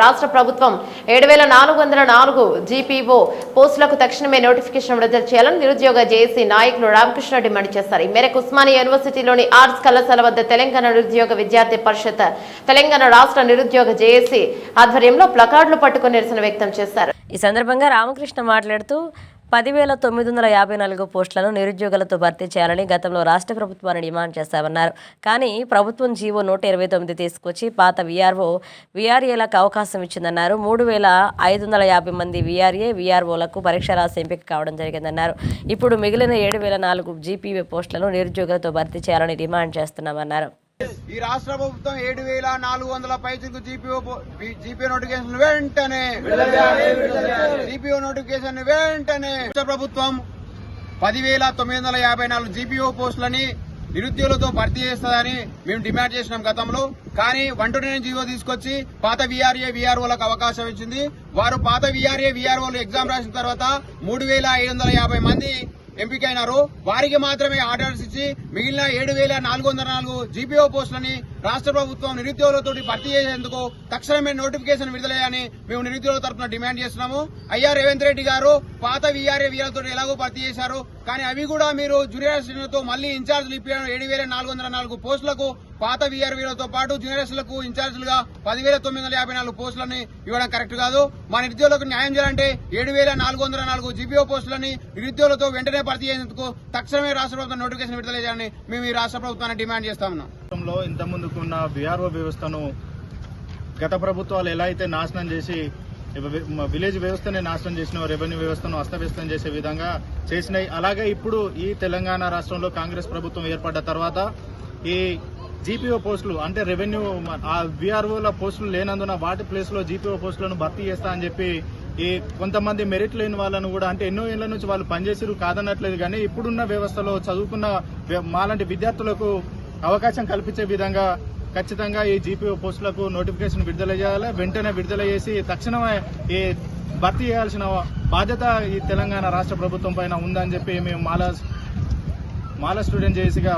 రాష్ట్ర ప్రభుత్వం ఏడు వేల నాలుగు వందల నాలుగు జీపీఓ పోస్టులకు తక్షణమే నోటిఫికేషన్ విడుదల చేయాలని నిరుద్యోగ జేఏసీ నాయకులు రామకృష్ణ డిమాండ్ చేశారు. ఈ మేరకు ఉస్మానియా యూనివర్సిటీలోని ఆర్ట్స్ కళాశాల వద్ద తెలంగాణ నిరుద్యోగ విద్యార్థి పరిషత్ తెలంగాణ రాష్ట్ర నిరుద్యోగ జేఏసీ ఆధ్వర్యంలో ప్లకార్డులు పట్టుకుని నిరసన వ్యక్తం చేశారు. ఈ సందర్భంగా రామకృష్ణ మాట్లాడుతూ పదివేల తొమ్మిది వందల యాభై నాలుగు పోస్టులను నిరుద్యోగులతో భర్తీ చేయాలని గతంలో రాష్ట్ర ప్రభుత్వాన్ని డిమాండ్ చేశామన్నారు. కానీ ప్రభుత్వం జీవో నూట ఇరవై తొమ్మిది తీసుకొచ్చి పాత వీఆర్ఓ వీఆర్ఏలకు అవకాశం ఇచ్చిందన్నారు. మూడు వేల ఐదు వందల యాభై మంది వీఆర్ఏ వీఆర్ఓలకు పరీక్ష రాసి ఎంపిక కావడం జరిగిందన్నారు. ఇప్పుడు మిగిలిన ఏడు వేల నాలుగు జీపీవీ పోస్టులను నిరుద్యోగులతో భర్తీ చేయాలని డిమాండ్ చేస్తున్నామన్నారు. ఈ రాష్ట్ర ప్రభుత్వం ఏడు వేల నాలుగు వందల పైసలకు జీపీఓ జీపీఓ నోటిఫికేషన్ వెంటనే జీపీఓ నోటిఫికేషన్ వెంటనే రాష్ట్ర ప్రభుత్వం పదివేల తొమ్మిది వందల యాభై నాలుగు జీపీఓ పోస్టులని నిరుద్యోగులతో భర్తీ చేస్తుందని మేము డిమాండ్ చేసినాం గతంలో. కానీ వన్ నైన్ జీవో తీసుకొచ్చి పాత వీఆర్ఏ వీఆర్ఓలకు అవకాశం ఇచ్చింది. వారు పాత వీఆర్ఏ వీఆర్ఓలు ఎగ్జామ్ రాసిన తర్వాత మూడు వేల ఐదు వందల యాభై మంది ఎంపికైనారు. వారికి మాత్రమే ఆర్డర్స్ ఇచ్చి మిగిలిన ఏడు వేల నాలుగు వందల నాలుగు జీపీఓ పోస్టులని రాష్ట్ర ప్రభుత్వం నిరుద్యోగులతో భర్తీ చేసేందుకు తక్షణమే నోటిఫికేషన్ విడుదలయ్యని మేము నిరుద్యోగుల తరఫున డిమాండ్ చేస్తున్నాము. అయ్యా రేవంత్ రెడ్డి గారు పాత వీఆర్ఏ వీఆర్తో ఎలాగో భర్తీ చేశారు. కానీ అవి కూడా మీరు జూనియర్ అసిస్టెంట్లతో మళ్ళీ ఇన్ఛార్జ్లు ఇప్పారు ఏడు వేల నాలుగు వందల నాలుగు పోస్టులకు పాత వీఆర్వీలతో పాటు జూనియర్ అసిస్టెంట్లకు పదివేల తొమ్మిది వందల యాభై నాలుగు పోస్టులని ఇవ్వడం కరెక్ట్ కాదు. మా నిరుద్యోగులకు న్యాయం చేయాలంటే ఏడు వేల నాలుగు వందల నాలుగు జీపీఓ పోస్టులని నిరుద్యోగులతో వెంటనే భర్తీ చేసేందుకు తక్షణమే రాష్ట్ర ప్రభుత్వం నోటిఫికేషన్ విడుదల చేయాలని మేము ఈ రాష్ట్ర ప్రభుత్వాన్ని డిమాండ్ చేస్తా ఉన్నాం. రాష్ట్రంలో ఇంత ముందుకున్న బీఆర్ఓ వ్యవస్థను గత ప్రభుత్వాలు ఎలా అయితే నాశనం చేసి విలేజ్ వ్యవస్థనే నాశనం చేసిన రెవెన్యూ వ్యవస్థను అస్తవ్యస్తం చేసే విధంగా చేసినాయి. అలాగే ఇప్పుడు ఈ తెలంగాణ రాష్ట్రంలో కాంగ్రెస్ ప్రభుత్వం ఏర్పడ్డ తర్వాత ఈ జీపీఓ పోస్టులు అంటే రెవెన్యూ ఆ విఆర్ఓల పోస్టులు లేనందున వాటి ప్లేస్లో జీపీఓ పోస్టులను భర్తీ చేస్తా అని చెప్పి ఈ కొంతమంది మెరిట్ లేని వాళ్ళను కూడా అంటే ఎన్నో ఏళ్ళ నుంచి వాళ్ళు పనిచేసారు కాదనట్లేదు కానీ ఇప్పుడున్న వ్యవస్థలో చదువుకున్న వ్య- మాలాంటి విద్యార్థులకు అవకాశం కల్పించే విధంగా ఖచ్చితంగా ఈ జీపీఓ పోస్టులకు నోటిఫికేషన్ విడుదల చేయాలి. వెంటనే విడుదల చేసి తక్షణమే ఈ భర్తీ చేయాల్సిన బాధ్యత ఈ తెలంగాణ రాష్ట్ర ప్రభుత్వం పైన ఉందని చెప్పి మేము మాలా మాలా స్టూడెంట్ చేసిగా